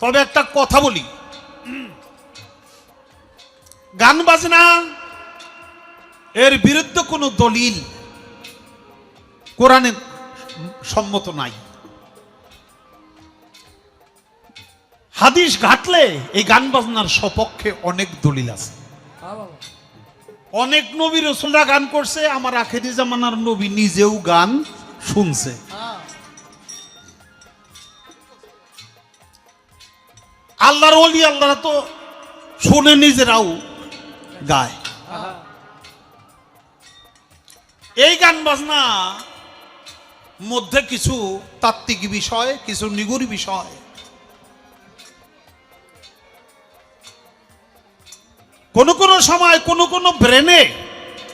তবে একটা কথা বলি। গান বাজনা এর বিরুদ্ধে কোনো দলিল কোরআনে সম্মত নাই। হাদিস ঘাটলে এই গান বাজনার সপক্ষে অনেক দলিল আছে। অনেক নবী রসুলরা গান করছে, আমার আখেরি জামানার নবী নিজেও গান শুনছে। আল্লাহর অলি আল্লাহরা তো শুনে নিজেরাও গায়। এই গান বাজনা মধ্যে কিছু তাত্ত্বিক বিষয় কিছু নিগুড়ি বিষয়। কোন কোন সময় কোন কোন ব্রেনে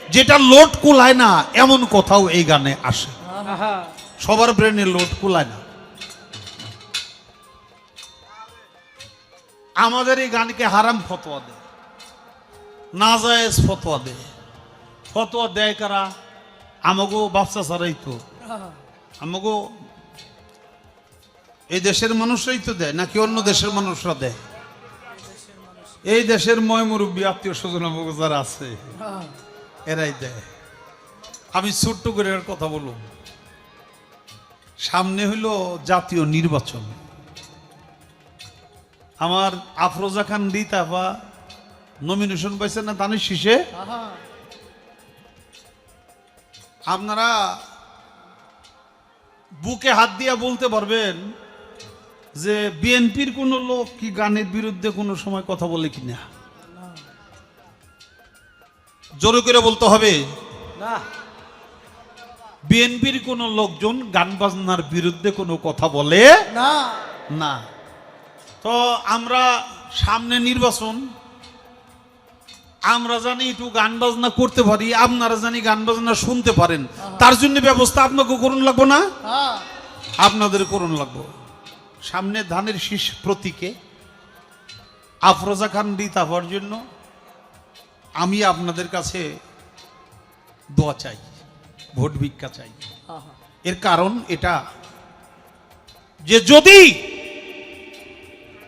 যেটা লোড কুলায় না এমন কোথাও এই গানে আসে। সবার ব্রেনে লোড কুলায় না। আমাদের এই গানকে হারাম ফতোয়া দেয়। নাজায়েজ ফতোয়া দেয়। ফতোয়া দেয় কারা? আমাগো বাচ্চা ছাড়াই তো। আমাগো এই দেশের মানুষরাই তো দেয়, নাকি অন্য দেশের মানুষরা দেয়? এই দেশের ময় মুরব্বী আত্মীয় স্বজন যারা আছে, এরাই দেয়। আমি ছোট্ট করে কথা বলুন। সামনে হইল জাতীয় নির্বাচন। আমার আফরোজা খান রিতাফা নমিনেশন পাইছেন না তানের শীষে আপনারা বুকে হাত দিয়া বলতে পারবেন যে বিএনপির কোন লোক কি গানের বিরুদ্ধে কোনো সময় কথা বলে কিনা? জোরে করে বলতে হবে। না। বিএনপির কোন লোকজন গান বাজনার বিরুদ্ধে কোনো কথা বলে না। না। তো আমরা সামনে নির্বাচন। আমরা জানি একটু গান বাজনা করতে পারি আপনারা জানি গান বাজনা শুনতে পারেন। তার জন্য ব্যবস্থা আপনাকে করুন লাগবো না? আপনাদের করুন লাগবো। সামনে ধানের শীষ প্রতীকে আফরোজা খান রিতা হওয়ার জন্য আমি আপনাদের কাছে দোয়া চাই ভোট ভিক্ষা চাই। এর কারণ এটা যে যদি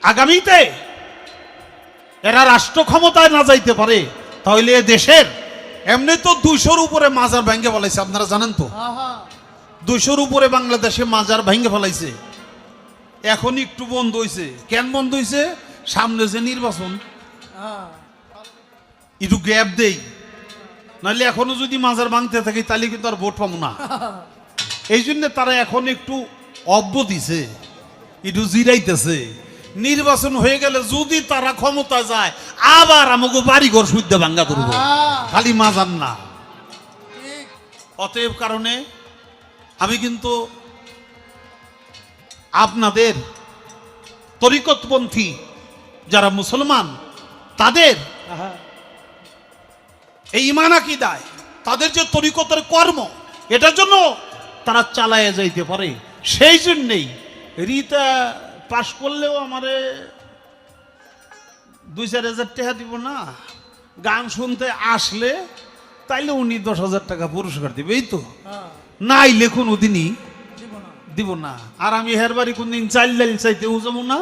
আগামীতে এরা রাষ্ট্র ক্ষমতায় না যাইতে পারে তাহলে এ দেশের এমনি তো দুইশোর উপরে মাজার ভেঙে ফেলাইছে আপনারা জানেন তো? দুইশোর উপরে বাংলাদেশে মাজার ভেঙে ফেলাইছে। এখন একটু বন্ধ হইছে। কেন বন্ধ হয়েছে সামনে যে নির্বাচন একটু গ্যাপ দেই। নাহলে এখনও যদি মাজার ভাঙতে থাকি তাহলে কিন্তু আর ভোট পাবো না। এই জন্য তারা এখন একটু অব্য দিছে একটু জিরাইতেছে। নির্বাচন হয়ে গেলে যদি তারা ক্ষমতা যায় আবার আমাকে বাড়িঘর শুদ্ধ ভাঙ্গা করব খালি মাজার না। অতএব কারণে আমি কিন্তু আপনাদের তরিকতপন্থী যারা মুসলমান তাদের এই ইমান আকিদায় তাদের যে তরিকতের কর্ম এটার জন্য তারা চালায় যাইতে পারে। সেই জন্যেই রিতা পাশ করলেও আমারে দুই চার হাজার টাকা দিব না। গান শুনতে আসলে তাইলে উনি দশ হাজার টাকা পুরস্কার দিবে এই তো। নাই লেখুন ওদিনই দিব না। আর আমি হের বাড়ি কোনদিন চাইল ডাইল চাইতে যাব না।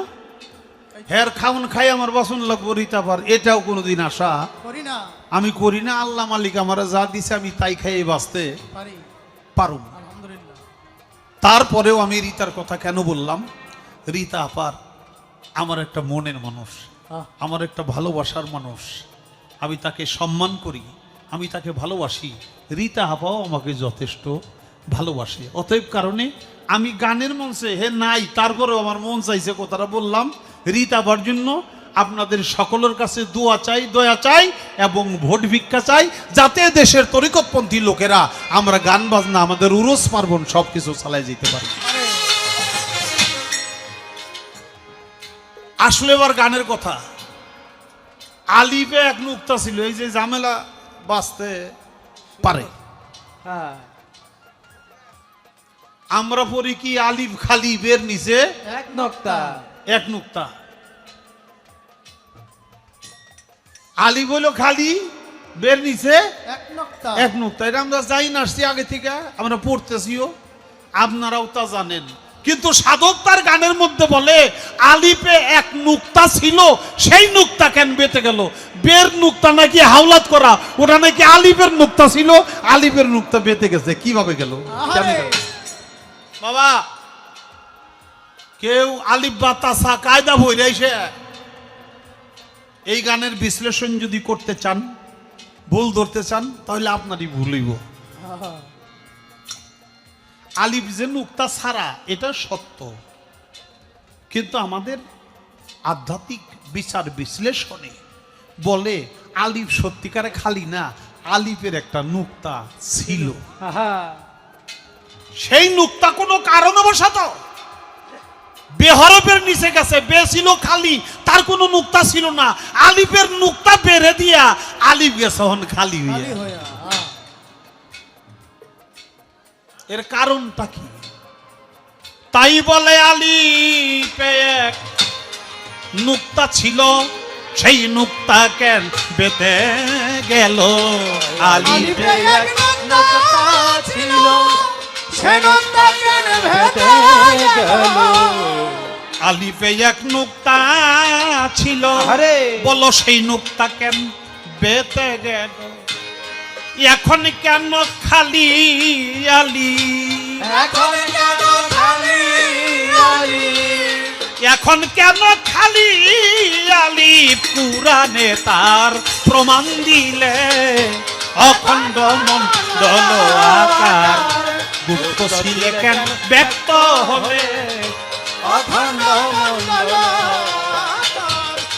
হের খাউন খাই আমার বাসন লাগবো রিতাপার এটাও কোনোদিন আশা। করি না। আমি করি না আল্লাহ মালিক আমার যা দিছে আমি তাই খাইয়ে বাঁচতে পারি। পারুম। তারপরেও আমি রিতার কথা কেন বললাম? রিতা আপার আমার একটা মনের মানুষ আমার একটা ভালোবাসার মানুষ। আমি তাকে সম্মান করি আমি তাকে ভালোবাসি। রিতা আপাও আমাকে যথেষ্ট ভালোবাসে। অতএব কারণে আমি গানের মঞ্চে হে নাই তারপরেও আমার মন চাইছে কথাটা বললাম। রিতা আপার জন্য আপনাদের সকলের কাছে দোয়া চাই দয়া চাই এবং ভোট ভিক্ষা চাই যাতে দেশের তরিকতপন্থী লোকেরা আমরা গান বাজনা আমাদের উরস পার্বণ সব কিছু চালাই যেতে পারি। আসলে এবার গানের কথা। আলিফে এক নুক্তা ছিল এই যে ঝামেলা বাঁচতে পারে। হ্যাঁ। আমরা পড়ি কি আলিফ খালি বের নিচে? এক নক্তা। এক নুক্তা। আলিফ হইল খালি বের নিচে? এক নক্তা। এক নুক্তা। এটা আমরা যাই না আসছি আগে থেকে আমরা পড়তেছিও। আপনারাও তা জানেন। কিন্তু সাধক তার গানের মধ্যে বলে আলিপে এক নুক্তা ছিল সেই নুক্তা কেন বেঁচে গেল? বের নুক্তা নাকি হাওলাত করা ওটা নাকি আলিপের নুক্তা ছিল? আলিপের নুক্তা বেঁচে গেছে কীভাবে গেল? বাবা কেউ আলিফ বা তাসা কায়দা বই এসে এই গানের বিশ্লেষণ যদি করতে চান ভুল ধরতে চান তাহলে আপনারই ভুলইব আলিফ যে নুক্তা ছাড়া এটা সত্য। কিন্তু আমাদের আধ্যাত্মিক বিচার বিশ্লেষণে বলে আলিফ সত্যিকারে খালি না আলিফের একটা নুক্তা ছিল। সেই নুক্তা কোনো কারণ কারণবশত বেহরফের নিচে গেছে বে ছিল খালি তার কোনো নুক্তা ছিল না। আলিফের নুক্তা বেড়ে দিয়া আলিফ গেছে হন খালি হইয়া। এর কারণটা কি? তাই বলে আলিফে এক নুক্তা ছিল সেই নুক্তা কেন বেতে গেল? আলিফে এক নক্তা ছিল সে নক্তা কেন ভেতে গেল? আলিফে এক নুক্তা ছিল আরে বলো সেই নুক্তা কেন বেতে গেল? এখন কেন খালি আলি? এখন কেন খালি আলি? এখন কেন খালি আলি? পুরাণে তার প্রমাণ দিলে অখণ্ড মন্ডল আকার। গুপ্ত ছিলে কেন ব্যক্ত হলে অখণ্ড মণ্ডল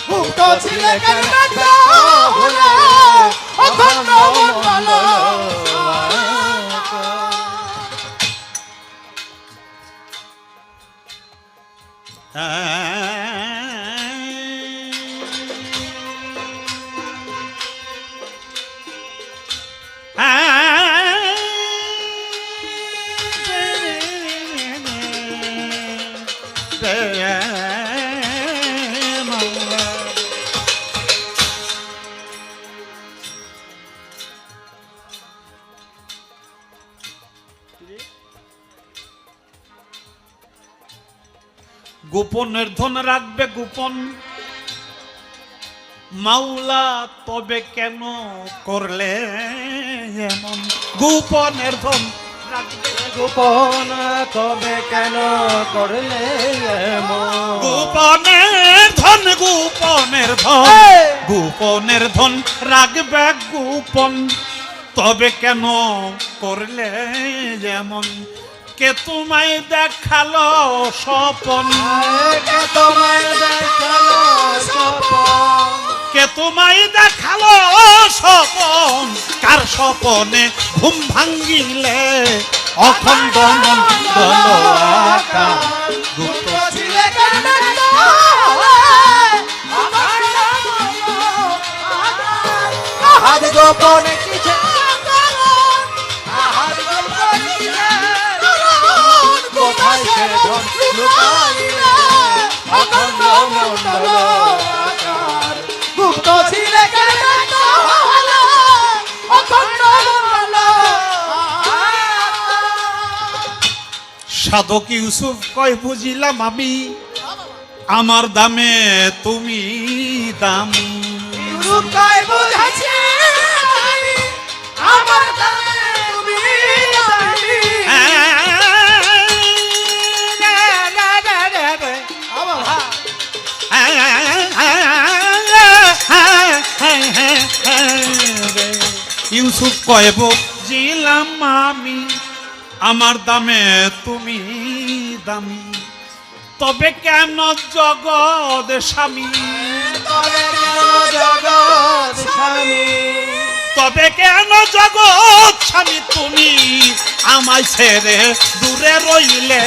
মুক্ত ছিলে কেন ব্যক্ত হলে অখণ্ড গোপনের ধন রাখবে গোপন। মাওলা তবে কেন করলে এমন? গোপনের ধন গোপন তবে কেন করলে গোপনের ধন গোপনের ধন! গোপনের ধন রাখবে গোপন তবে কেন করলে যেমন কে তোমায় দেখাল স্বপন। কে তোমায় দেখাল স্বপন? কে তোমায় দেখাল স্বপন? কার স্বপনে ঘুম ভাঙ্গিলে অখণ্ড গুপ্ত ছিলে কেন? আহার গোপন সাধক ইউসুফ কয় বুঝিলাম আমি আমার দামে তুমি দাম। ইউসুফ কয় বুঝিলাম আমি আমার দামে তুমি দামি। তবে কেন জগৎ স্বামী? তবে কেন জগৎ স্বামী? তবে কেন জগৎ স্বামী তুমি? আমায় ছেড়ে দূরে রইলে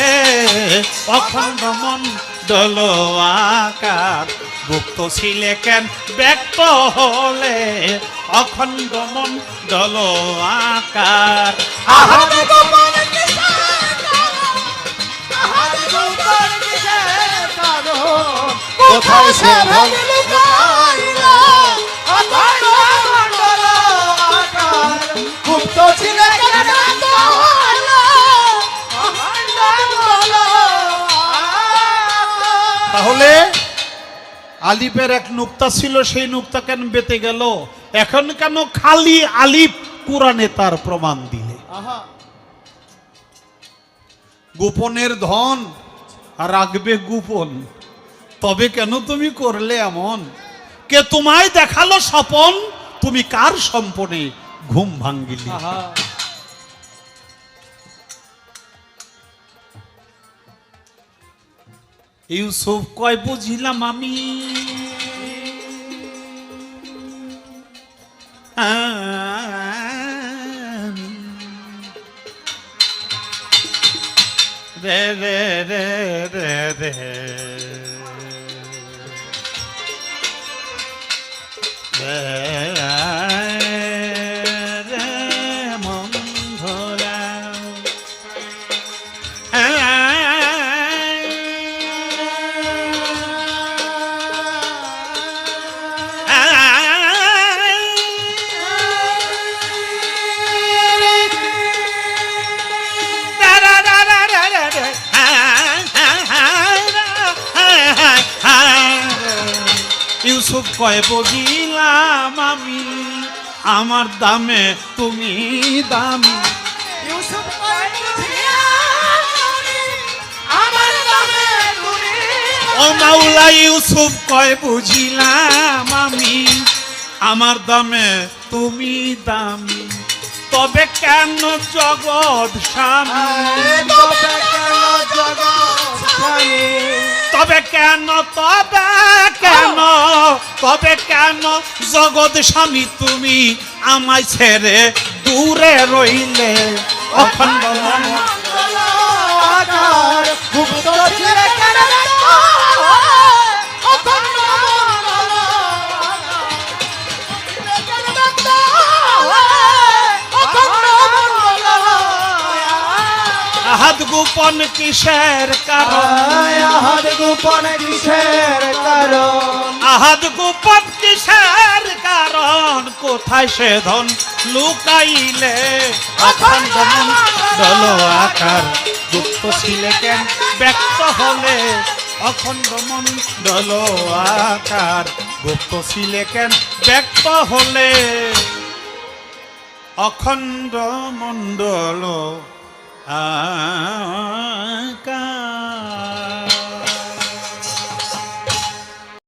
অখণ্ড মণ্ডল আকার। গুপ্ত ছিলে কেন? ব্যক্ত হলে অখণ্ড মণ্ডল আকার। আহার কোথায়। গুপ্ত ছিলে তাহলে আলিফের এক নুক্তা ছিল সেই নুক্তা কেন বেতে গেল? এখন কেন খালি আলিফ কোরআনে তার প্রমাণ দিলে? গোপনের ধন রাখবে গোপন। তবে কেন তুমি করলে এমন? কে তোমায় দেখাল স্বপন? তুমি কার সম্পনে ঘুম ভাঙ্গিলি? ইউসুফ কয় বুঝিলাম আমি। রে রে রে রে রে। রে ইউসুফ কয় বগিলাম আমি। আমার দামে তুমি দামি। ইউসুফ ও মাওলা ইউসুফ কয় বুঝিলাম আমি। আমার দামে তুমি দামি। তবে কেন জগৎ স্বামী? তবে কেন তবে কেন? তবে কেন? জগৎ স্বামী তুমি আমায় ছেড়ে দূরে রইলে? অখণ্ড গোপন কিসের কারণ? আহাদ গোপন কিসের কারণ? আহাদ গোপন কিসের কারণ? কোথায় সে ধন লুকাইলে? অখণ্ড মণ্ডল আকার গুপ্ত ছিলে কেন? ব্যক্ত হলে অখণ্ড মণ্ডল আকার গুপ্ত ছিলে কেন? ব্যক্ত হলে অখণ্ড মণ্ডল আকার